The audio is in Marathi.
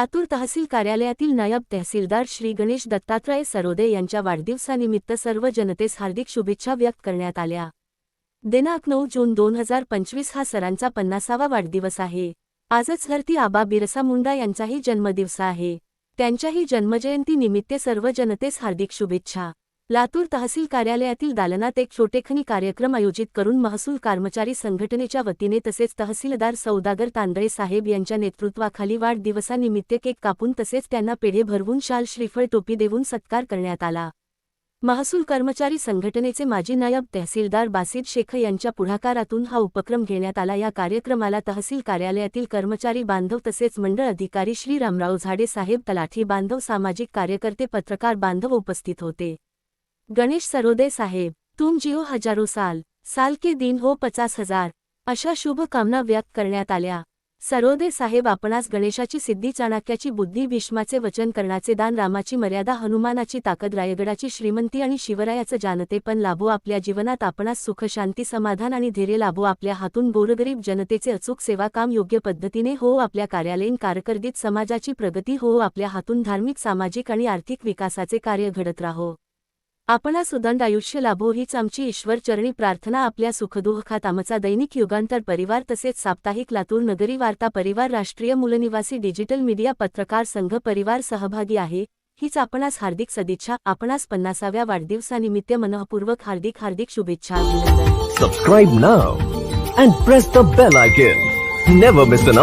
लातूर तहसील कार्यालयातील नायब तहसीलदार श्री गणेश दत्तात्रय सरोदे यांच्या वाढदिवसानिमित्त सर्व जनतेस हार्दिक शुभेच्छा व्यक्त करण्यात आल्या. दिनांक नऊ जून दोन हजार पंचवीस हा सरांचा पन्नासावा वाढदिवस आहे. आजच धरती आबा बिरसा मुंडा यांचाही जन्मदिवस आहे. त्यांच्याही जन्मजयंती निमित्त सर्व जनतेस हार्दिक शुभेच्छा. लातूर तहसील कार्यालयातील दालनात एक छोटेखनी कार्यक्रम आयोजित करून महसूल कर्मचारी संघटनेच्या वतीने तसेच तहसीलदार सौदागर तांदळे साहेब यांच्या नेतृत्वाखाली वाढदिवसानिमित्त केक कापून तसेच त्यांना पेढे भरवून शाल श्रीफळ टोपी देऊन सत्कार करण्यात आला. महसूल कर्मचारी संघटनेचे माजी नायब तहसीलदार बासिद शेख यांच्या पुढाकारातून हा उपक्रम घेण्यात आला. या कार्यक्रमाला तहसील कार्यालयातील कर्मचारी बांधव तसेच मंडळ अधिकारी श्री रामराव झाडे साहेब तलाठी बांधव सामाजिक कार्यकर्ते पत्रकार बांधव उपस्थित होते. गणेश सरोदे साहेब तुम जिओ हजारो साल साल के दिन हो पचास हजार अशा शुभकामना व्यक्त करण्यात आल्या. सरोदे साहेब आपणास गणेशाची सिद्धी चाणक्याची बुद्धी भीष्माचे वचन करण्याचे दान रामाची मर्यादा हनुमानाची ताकद रायगडाची श्रीमंती आणि शिवरायाचं जानते पण लाभो आपल्या जीवनात आपणास सुख शांती समाधान आणि धैर्य लाभो आपल्या हातून गोरगरीब जनतेचे अचूक सेवा काम योग्य पद्धतीने हो आपल्या कार्यालयीन कारकिर्दीत समाजाची प्रगती हो आपल्या हातून धार्मिक सामाजिक आणि आर्थिक विकासाचे कार्य घडत राहो. आपणा सुदंड आयुष्य लाभो हीच आमची ईश्वरचरणी प्रार्थना आपल्या सुखदुःखात आमचा दैनिक युगांतर परिवार तसेच साप्ताहिक लातूर नगरी वार्ता परिवार राष्ट्रीय मूलनिवासी डिजिटल मीडिया पत्रकार संघ परिवार सहभागी आहे हीच आपणास हार्दिक सदिच्छा आपणास पन्नासाव्या वाढदिवसानिमित्त मनःपूर्वक हार्दिक हार्दिक शुभेच्छा अभिनंदन Subscribe now and press the bell icon. Never miss an.